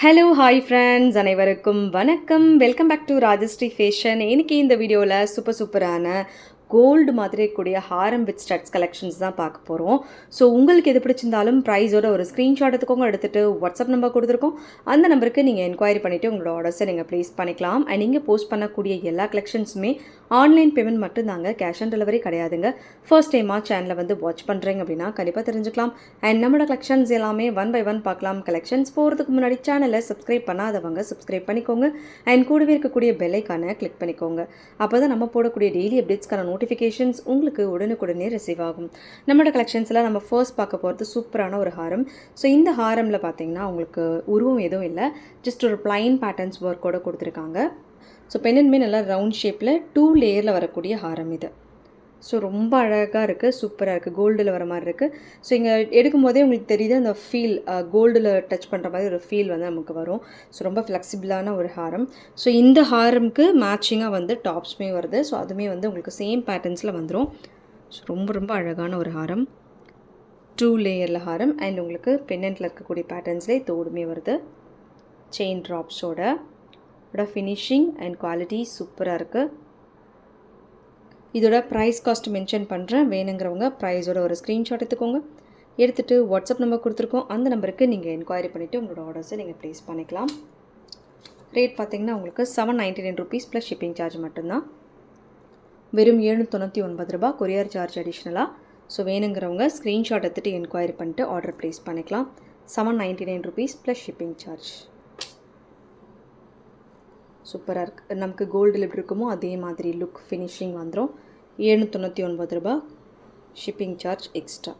Hello hi friends அனைவருக்கும் வணக்கம். Welcome back to Rajashree fashion இன்றைக்கி இந்த வீடியோவில் சூப்பர் சூப்பரான கோல்டு மாதிரி இருக்கக்கூடிய ஹாரம் வித் ஸ்டட்ஸ் கலெக்ஷன்ஸ் தான் பார்க்க போகிறோம் ஸோ உங்களுக்கு எது பிடிச்சிருந்தாலும் ப்ரைஸோட ஒரு ஸ்க்ரீன்ஷாட் எடுத்துக்கோங்க எடுத்துகிட்டு வாட்ஸ்அப் நம்பர் கொடுத்துருக்கோம். அந்த நம்பருக்கு நீங்கள் என்கொயரி பண்ணிவிட்டு உங்களோட ஆர்டர்ஸை நீங்கள் ப்ளேஸ் பண்ணிக்கலாம். அண்ட் நீங்கள் போஸ்ட் பண்ணக்கூடிய எல்லா கலெக்ஷன்ஸுமே ஆன்லைன் பேமெண்ட் மட்டும் தாங்க கேஷ் ஆன் டெலிவரி கிடையாதுங்க. ஃபர்ஸ்ட் டைமாக சேனலை வந்து வாட்ச் பண்ணுறீங்க அப்படின்னா கண்டிப்பாக தெரிஞ்சுக்கலாம். அண்ட் நம்மளோட கலெக்ஷன்ஸ் எல்லாமே ஒன் பை ஒன் பார்க்கலாம். கலெக்ஷன்ஸ் போகிறதுக்கு முன்னாடி சேனலை சப்ஸ்கிரைப் பண்ணாதவங்க சப்ஸ்கிரைப் பண்ணிக்கோங்க. அண்ட் கூடவே இருக்கக்கூடிய பெல்லைக்கான கிளிக் பண்ணிக்கோங்க. அப்போ தான் நம்ம போடக்கூடிய டெய்லி அப்டேட்ஸ்க்கான நோட் நோட்டிஃபிகேஷன்ஸ் உங்களுக்கு உடனுக்குடனே ரிசீவ் ஆகும். நம்மளோட கலெக்ஷன்ஸில் நம்ம ஃபர்ஸ்ட் பார்க்க போகிறது சூப்பரான ஒரு ஹாரம். ஸோ இந்த ஹாரமில் பார்த்தீங்கன்னா உங்களுக்கு உருவம் எதுவும் இல்லை. ஜஸ்ட் ஒரு பிளைன் பேட்டர்ன்ஸ் ஒர்க்கோட கொடுத்துருக்காங்க. ஸோ பெண்ணன்மே நல்லா ரவுண்ட் ஷேப்பில் டூ லேயரில் வரக்கூடிய ஹாரம் இது. ஸோ ரொம்ப அழகாக இருக்குது சூப்பராக இருக்குது கோல்டில் வர மாதிரி இருக்குது ஸோ இங்கே எடுக்கும்போதே உங்களுக்கு தெரியுது அந்த ஃபீல் கோல்டில் டச் பண்ணுற மாதிரி ஒரு ஃபீல் வந்து நமக்கு வரும். ஸோ ரொம்ப ஃப்ளெக்சிபிளான ஒரு ஹாரம். ஸோ இந்த ஹாரம்க்கு மேட்சிங்காக வந்து டாப்ஸுமே வருது. ஸோ அதுவுமே வந்து உங்களுக்கு சேம் பேட்டர்ன்ஸில் வந்துடும் ஸோ ரொம்ப ரொம்ப அழகான ஒரு ஹாரம். டூ லேயரில் ஹாரம். அண்ட் உங்களுக்கு பெண்ணன்ட்டில் இருக்கக்கூடிய பேட்டர்ன்ஸ்லேயே தோடுமே வருது. செயின் ட்ராப்ஸோட ஃபினிஷிங் அண்ட் குவாலிட்டி சூப்பராக இருக்குது இதோட ப்ரைஸ் காஸ்ட் மென்ஷன் பண்ணுறேன் வேணுங்கிறவங்க ப்ரைஸோட ஒரு ஸ்க்ரீன்ஷாட் எடுத்துக்கோங்க. எடுத்துகிட்டு வாட்ஸ்அப் நம்பர் கொடுத்துருக்கோம். அந்த நம்பருக்கு நீங்கள் என்கொயரி பண்ணிவிட்டு உங்களோட ஆர்டர்ஸை நீங்கள் ப்ளேஸ் பண்ணிக்கலாம். ரேட் பார்த்திங்கன்னா உங்களுக்கு seven ninety nine rupees plus shipping charge மட்டும்தான். வெறும் எழுநூற்றி ஒன்பது ரூபா கொரியர் சார்ஜ் அடிஷ்னலாக ஸோ வேணுங்கிறவங்க ஸ்க்ரீன்ஷாட் எடுத்துகிட்டு என்கொயரி பண்ணிட்டு ஆர்டர் ப்ளேஸ் பண்ணிக்கலாம். Seven ninety nine rupees plus shipping charge சூப்பராக இருக்குது நமக்கு கோல்டில் எப்படி இருக்குமோ அதே மாதிரி லுக் ஃபினிஷிங் வந்துடும் எழுநூற்றி ஒன்பது ரூபா ஷிப்பிங் சார்ஜ் எக்ஸ்ட்ரா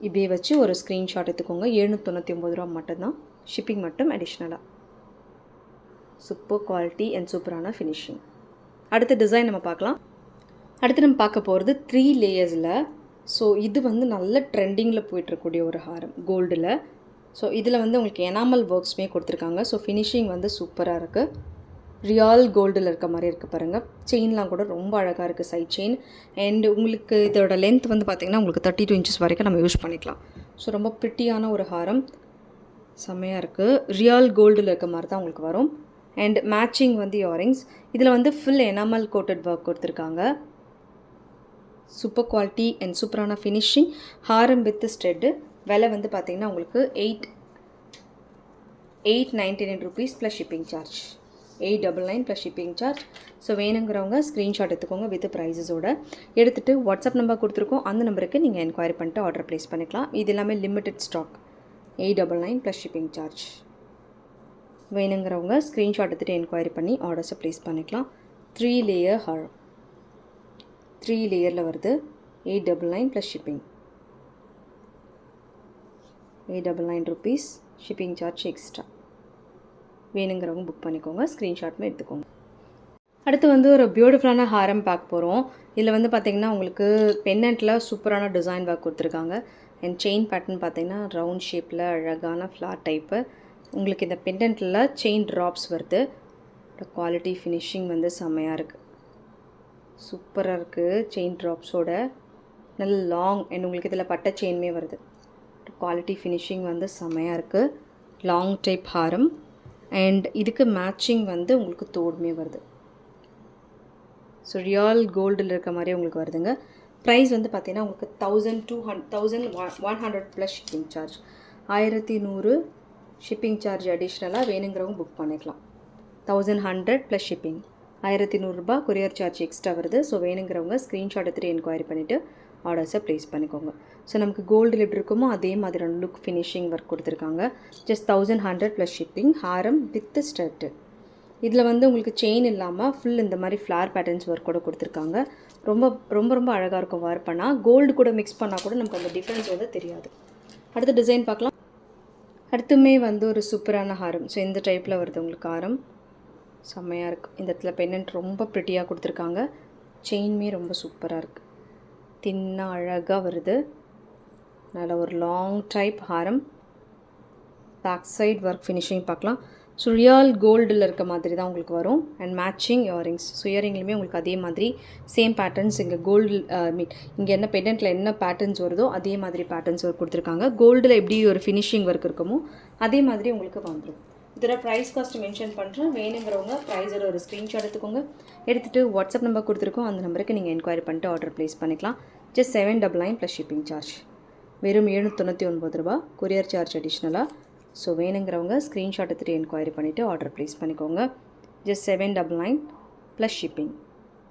இப்படியே வச்சு ஒரு ஸ்க்ரீன்ஷாட் எடுத்துக்கோங்க. எழுநூற்றி ஒம்பது ரூபா மட்டும்தான். ஷிப்பிங் மட்டும் அடிஷ்னலாக சூப்பர் குவாலிட்டி அண்ட் சூப்பரான ஃபினிஷிங் அடுத்த டிசைன் நம்ம பார்க்கலாம். அடுத்து நம்ம பார்க்க போகிறது த்ரீ லேயர்ஸில் ஸோ இது வந்து நல்ல ட்ரெண்டிங்கில் போயிட்டுருக்கக்கூடிய ஒரு ஹாரம் கோல்டில் ஸோ இதில் வந்து உங்களுக்கு எனாமல் ஒர்க்ஸுமே கொடுத்துருக்காங்க. ஸோ ஃபினிஷிங் வந்து சூப்பராக இருக்குது ரியால் கோல்டில் இருக்க மாதிரி இருக்குது பாருங்கள் செயின்லாம் கூட ரொம்ப அழகாக இருக்குது சைட் செயின் அண்ட் உங்களுக்கு இதோட லென்த் வந்து பார்த்திங்கன்னா உங்களுக்கு தேர்ட்டி டூ இன்ச்சஸ் வரைக்கும் நம்ம யூஸ் பண்ணிக்கலாம். ஸோ ரொம்ப ப்ரிட்டியான ஒரு ஹாரம். செம்மையாக இருக்குது ரியால் கோல்டில் இருக்க மாதிரி தான் உங்களுக்கு வரும். அண்ட் மேட்சிங் வந்து இயரிங்ஸ் இதில் வந்து ஃபுல் எனாமல் கோட்டட் ஒர்க் கொடுத்துருக்காங்க. சூப்பர் குவாலிட்டி அண்ட் சூப்பரான ஃபினிஷிங் ஹாரம் வித் ஸ்ட்ரெட்டு விலை வந்து பார்த்திங்கன்னா உங்களுக்கு eight eight ninety nine rupees plus shipping charge eight double nine plus shipping charge so வேணுங்கிறவங்க ஸ்க்ரீன்ஷாட் எடுத்துக்கோங்க வித் ப்ரைஸஸோட எடுத்துகிட்டு வாட்ஸ்அப் நம்பர் கொடுத்துருக்கோம். அந்த நம்பருக்கு நீங்கள் என்கொயரி பண்ணிட்டு ஆர்டர் ப்ளேஸ் பண்ணிக்கலாம். இது எல்லாமே limited stock eight double nine plus shipping charge வேணுங்கிறவங்க ஸ்க்ரீன்ஷாட் எடுத்துகிட்டு என்கொயரி பண்ணி ஆர்டர்ஸை ப்ளேஸ் பண்ணிக்கலாம். த்ரீ லேயர் ஹார் த்ரீ லேயரில் வருது. Eight double nine plus shipping eight double nine rupees shipping charge extra வேணுங்கிறவங்க புக் பண்ணிக்கோங்க ஸ்க்ரீன்ஷாட்மே எடுத்துக்கோங்க. அடுத்து வந்து ஒரு பியூட்டிஃபுல்லான ஹாரம் பார்க்க போகிறோம் இதில் வந்து பார்த்திங்கன்னா உங்களுக்கு பென்னண்ட்டில் சூப்பரான டிசைன் ஒர்க் கொடுத்துருக்காங்க. அண்ட் செயின் பேட்டர்ன் பார்த்திங்கன்னா ரவுண்ட் ஷேப்பில் அழகான ஃப்ளார் டைப்பு உங்களுக்கு இந்த பெண்டன்ட்டில் செயின் ட்ராப்ஸ் வருது. குவாலிட்டி ஃபினிஷிங் வந்து செம்மையாக இருக்குது சூப்பராக இருக்குது செயின் ட்ராப்ஸோட நல்ல லாங் அண்ட் உங்களுக்கு இதில் பட்டை செயினுமே வருது. குவாலிட்டி ஃபினிஷிங் வந்து செம்மையாக இருக்குது லாங் டைப் ஹாரம். அண்ட் இதுக்கு மேட்சிங் வந்து உங்களுக்கு தோடுமே வருது. ஸோ ரியால் கோல்டில் இருக்க மாதிரி உங்களுக்கு வருதுங்க. ப்ரைஸ் வந்து பார்த்தீங்கன்னா உங்களுக்கு thousand two hundred thousand one one hundred plus shipping charge ஆயிரத்தி நூறு ஷிப்பிங் சார்ஜ் அடிஷ்னலாக வேணுங்கிறவங்க புக் பண்ணிக்கலாம். தௌசண்ட் ஹண்ட்ரட் ப்ளஸ் ஷிப்பிங் ஆயிரத்தி நூறுரூபா கொரியர் சார்ஜ் எக்ஸ்ட்ரா வருது. ஸோ வேணுங்கிறவங்க ஸ்க்ரீன்ஷாட் எடுத்துகிட்டு என்கொயரி பண்ணிவிட்டு ஆர்டர்ஸை ப்ளேஸ் பண்ணிக்கோங்க. ஸோ நமக்கு கோல்டு லிட் இருக்குமோ அதே மாதிரியான லுக் ஃபினிஷிங் ஒர்க் கொடுத்துருக்காங்க. Just thousand hundred plus shipping Haram with stud இதில் வந்து உங்களுக்கு செயின் இல்லாமல் ஃபுல் இந்த மாதிரி ஃப்ளார் பேட்டர்ன்ஸ் ஒர்க் கூட கொடுத்துருக்காங்க. ரொம்ப ரொம்ப ரொம்ப அழகாக இருக்கும் வேர் பண்ணால் கோல்டு கூட மிக்ஸ் பண்ணால் கூட நமக்கு அந்த டிஃப்ரென்ஸ் வந்து தெரியாது. அடுத்த டிசைன் பார்க்கலாம். அடுத்துமே வந்து ஒரு சூப்பரான ஹாரம் ஸோ இந்த டைப்பில் வருது உங்களுக்கு ஹாரம் செம்மையாக இருக்குது இந்த இடத்துல பெண்ணன்ட் ரொம்ப ப்ரிட்டியாக கொடுத்துருக்காங்க. செயின்மே ரொம்ப சூப்பராக இருக்குது தின்னாக அழகாக வருது. நல்ல ஒரு லாங் டைப் ஹாரம் பேக் சைட் ஒர்க் ஃபினிஷிங் பார்க்கலாம். ஸோ கோல்டில் இருக்க மாதிரி தான் உங்களுக்கு வரும். அண்ட் மேட்சிங் இயரிங்ஸ் ஸோ இயரிங்லையுமே உங்களுக்கு அதே மாதிரி சேம் பேட்டர்ன்ஸ் இங்கே கோல்டு மீன் இங்கே என்ன பெண்டன்ட்டில் என்ன பேட்டர்ன்ஸ் வருதோ அதே மாதிரி பேட்டர்ன்ஸ் ஒர்க் கொடுத்துருக்காங்க. கோல்டில் எப்படி ஒரு ஃபினிஷிங் ஒர்க் இருக்குமோ அதே மாதிரி உங்களுக்கு வந்துடும் இதில் ப்ரைஸ் காஸ்ட் மென்ஷன் பண்ணுறேன் வேணுங்கிறவங்க ப்ரைஸோட ஒரு ஸ்க்ரீன்ஷாட் எடுத்துக்கோங்க. எடுத்துகிட்டு வாட்ஸ்அப் நம்பர் கொடுத்துருக்கோம். அந்த நம்பருக்கு நீங்கள் என்கொயரி பண்ணிட்டு ஆர்டர் ப்ளேஸ் பண்ணிக்கலாம். Just seven double nine plus shipping charge வெறும் எழுநூற்றி ஒன்பது ரூபா கொரியர் சார்ஜ் அடிஷ்னலாக ஸோ வேணுங்கிறவங்க ஸ்க்ரீன்ஷாட் எடுத்துகிட்டு என்கொயரி பண்ணிவிட்டு ஆர்டர் ப்ளேஸ் பண்ணிக்கோங்க. Just seven double nine plus shipping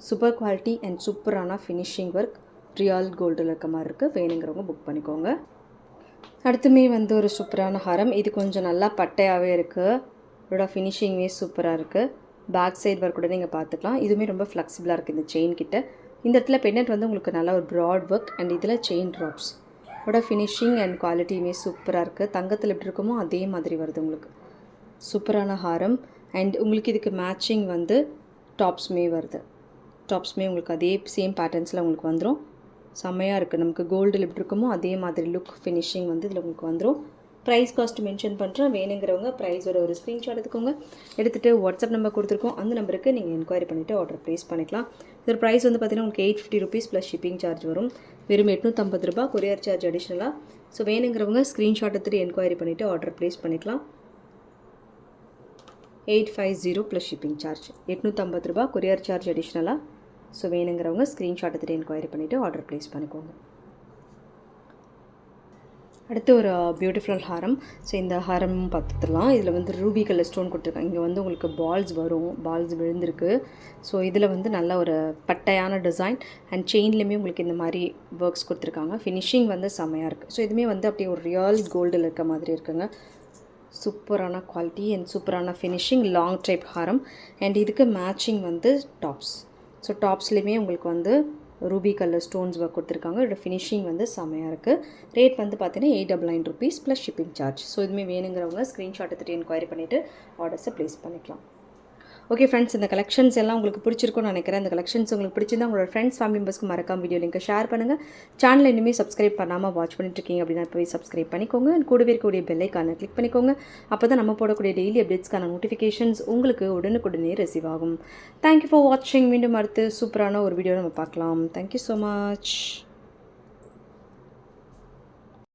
super quality and சூப்பரான ஃபினிஷிங் ஒர்க் ரியால் கோல்டில் இருக்க மாதிரி இருக்குது வேணுங்கிறவங்க புக் பண்ணிக்கோங்க. அடுத்துமே வந்து ஒரு சூப்பரான ஹாரம். இது கொஞ்சம் நல்லா பட்டையாகவே இருக்குது இதோட ஃபினிஷிங்வே சூப்பராக இருக்குது பேக் சைடு ஒர்க் கூட நீங்கள் பார்த்துக்கலாம் இதுவுமே ரொம்ப ஃப்ளெக்சிபிளாக இருக்குது இந்த செயின் கிட்ட. இந்த இடத்துல பெண்ணட் வந்து உங்களுக்கு நல்லா ஒரு ப்ராட் ஒர்க் அண்ட் இதில் செயின் ட்ராப்ஸ் இதோட ஃபினிஷிங் அண்ட் குவாலிட்டியுமே சூப்பராக இருக்குது தங்கத்தில் எப்படி இருக்குமோ அதே மாதிரி வருது உங்களுக்கு. சூப்பரான ஹாரம். அண்ட் உங்களுக்கு இதுக்கு மேட்சிங் வந்து டாப்ஸுமே வருது. டாப்ஸுமே உங்களுக்கு அதே சேம் பேட்டர்ன்ஸில் உங்களுக்கு வந்துடும் செம்மையாக இருக்குது நமக்கு கோல்டில் எப்படி இருக்குமோ அதே மாதிரி லுக் ஃபினிஷிங் வந்து இதில் உங்களுக்கு வந்துடும் ப்ரைஸ் காஸ்ட் மென்ஷன் பண்ணுறேன் வேணுங்கிறவங்க ப்ரைஸோட ஒரு ஸ்க்ரீன்ஷாட் எடுத்துக்கோங்க. எடுத்துகிட்டு வாட்ஸ்அப் நம்பர் கொடுத்துருக்கோம். அந்த நம்பருக்கு நீங்கள் என்கொயரி பண்ணிவிட்டு ஆர்டர் ப்ளேஸ் பண்ணிக்கலாம். இதோட ப்ரைஸ் வந்து பார்த்தீங்கன்னா உங்களுக்கு eight fifty rupees plus shipping charge வரும். வெறும் எட்நூற்றம்பது ரூபா கொரியர் சார்ஜ் அடிஷ்னலாக ஸோ வேணுங்கிறவங்க ஸ்க்ரீன்ஷாட் எடுத்துகிட்டு என்கொயரி பண்ணிவிட்டு ஆர்டர் ப்ளேஸ் பண்ணிக்கலாம். Eight five zero plus shipping charge எட்நூற்றம்பது ரூபா கொரியர் சார்ஜ் அடிஷ்னலாக ஸோ வேணுங்கிறவங்க ஸ்க்ரீன்ஷாட் எடுத்துகிட்டு என்கொயரி பண்ணிவிட்டு ஆர்டர் ப்ளேஸ் பண்ணிக்கோங்க. அடுத்து ஒரு uh, பியூட்டிஃபுல் ஹாரம். ஸோ இந்த ஹாரம் பார்த்துடலாம் இதில் வந்து ரூபி கலர் ஸ்டோன் கொடுத்துருக்காங்க. இங்கே வந்து உங்களுக்கு பால்ஸ் வரும். பால்ஸ் விழுந்திருக்கு. ஸோ இதில் வந்து நல்ல ஒரு பட்டையான டிசைன் அண்ட் செயின்லேயுமே உங்களுக்கு இந்த மாதிரி ஒர்க்ஸ் கொடுத்துருக்காங்க. ஃபினிஷிங் வந்து செம்மையாக இருக்குது ஸோ இதுவுமே வந்து அப்படியே ஒரு ரியல் கோல்டில் இருக்க மாதிரி இருக்குங்க. சூப்பரான குவாலிட்டி அண்ட் சூப்பரான ஃபினிஷிங் லாங் டைப் ஹாரம். அண்ட் இதுக்கு மேட்சிங் வந்து டாப்ஸ் ஸோ டாப்ஸ்லேயுமே உங்களுக்கு வந்து ரூபி கலர் ஸ்டோன்ஸ் ஒர்க் கொடுத்துருக்காங்க. இதோட ஃபினிஷிங் வந்து செம்மையாக இருக்குது ரேட் வந்து பார்த்தீங்கன்னா eight double nine rupees plus shipping charge so இதுவுமே வேணுங்கிறவங்க ஸ்க்ரீன்ஷாட் எடுத்துகிட்டு என்கொயரி பண்ணிவிட்டு ஆர்டர்ஸை ப்ளேஸ் பண்ணிக்கலாம். ஓகே ஃப்ரெண்ட்ஸ் இந்த கலெக்ஷன்ஸ் எல்லாம் உங்களுக்கு பிடிச்சிருக்கும்னு நினைக்கிறேன். இந்த கலெக்ஷன்ஸ் உங்களுக்கு பிடிச்சிருந்தா உங்களோட ஃப்ரெண்ட்ஸ் ஃபேமிலி மெம்பர்ஸ்க்கு மறக்காம வீடியோ லிங்க் ஷேர் பண்ணுங்கள் சேனல் இனிமேல் சப்ஸ்கிரைப் பண்ணாமல் வாட்ச் பண்ணிட்டு இருக்கீங்க அப்படின்னா போய் சப்ஸ்கிரைப் பண்ணிக்கோங்க. கூடவே இருக்கக்கூடிய பெல்லைக்கான கிளிக் பண்ணிக்கோங்க. அப்போ தான் நம்ம போடக்கூடிய டெய்லி அப்டேட்ஸ்க்கான நோட்டிஃபிகேஷன்ஸ் உங்களுக்கு உடனுக்குடனே ரிசீவ் ஆகும். தேங்க்யூ ஃபார் வாட்சிங் மீண்டும் அடுத்து சூப்பரான ஒரு வீடியோ நம்ம பார்க்கலாம். Thank you so much